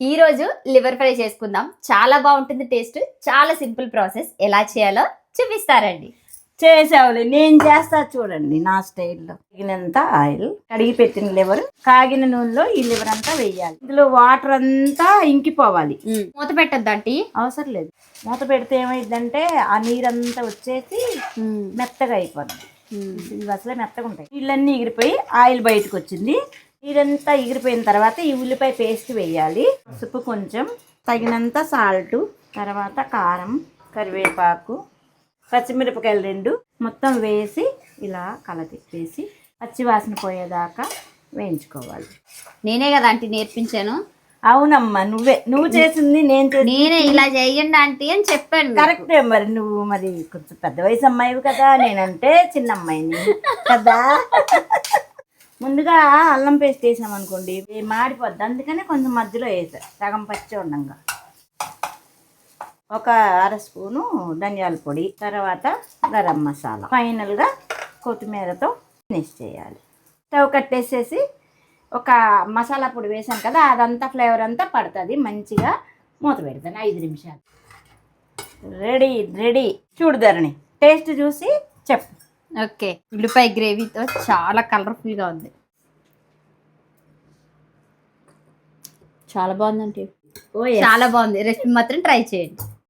ఈ రోజు liver fry చేసుకుందాం. చాలా బాగుంటుంది టేస్ట్. చాలా సింపుల్ ప్రాసెస్. ఎలా చేయాలో చూపిస్తారండి. చేసావులే నేను చేస్తా చూడండి నా స్టైల్లో. తగినంత ఆయిల్ కడిగి పెట్టిన లివర్ కాగిన నూనెలో ఈ లివర్ అంతా వేయాలి. ఇందులో వాటర్ అంతా ఇంకిపోవాలి. మూత పెట్టద్దంటి అవసరం లేదు. మూత పెడితే ఏమైందంటే ఆ నీరంతా వచ్చేసి మెత్తగా అయిపోతుంది. ఇవి అసలే మెత్తగా ఉంటాయి. నీళ్ళన్నీ ఎగిరిపోయి ఆయిల్ బయటకు వచ్చింది. నీరంతా ఎగిరిపోయిన తర్వాత ఈ ఉల్లిపాయ పేస్ట్ వేయాలి. పసుపు కొంచెం తగినంత సాల్ట్ తర్వాత కారం కరివేపాకు పచ్చిమిరపకాయలు రెండు మొత్తం వేసి ఇలా కలతిప్పేసి పచ్చి వాసన పోయేదాకా వేయించుకోవాలి. నేనే కదా ఆంటీ నేర్పించాను. అవునమ్మా నువ్వే. నువ్వు చేసింది నేను చేసి నేనే ఇలా చేయండి ఆంటీ అని చెప్పాను. కరెక్టే మరి నువ్వు మరి కొంచెం పెద్ద వయసు అమ్మాయివి కదా నేనంటే చిన్న అమ్మాయిని కదా. ముందుగా అల్లం పేస్ట్ వేసామనుకోండి మాడిపోద్ది. అందుకనే కొంచెం మధ్యలో వేసా సగం పచ్చి ఉండంగా. ఒక అర స్పూను ధనియాల పొడి తర్వాత గరం మసాలా. ఫైనల్గా కొత్తిమీరతో ఫినిష్ చేయాలి. స్టవ్ కట్టేసేసి ఒక మసాలా పొడి వేసాను కదా అదంతా ఫ్లేవర్ అంతా పడుతుంది మంచిగా మూత పెడతాను ఐదు నిమిషాలు. Ready ready. చూడు ధరణి టేస్ట్ చూసి చెప్పు. ఓకే. ఉల్లిపాయ గ్రేవీతో చాలా కలర్ఫుల్గా ఉంది. చాలా బాగుందండి. ఓ చాలా బాగుంది. రెసిపీ మాత్రం ట్రై చేయండి.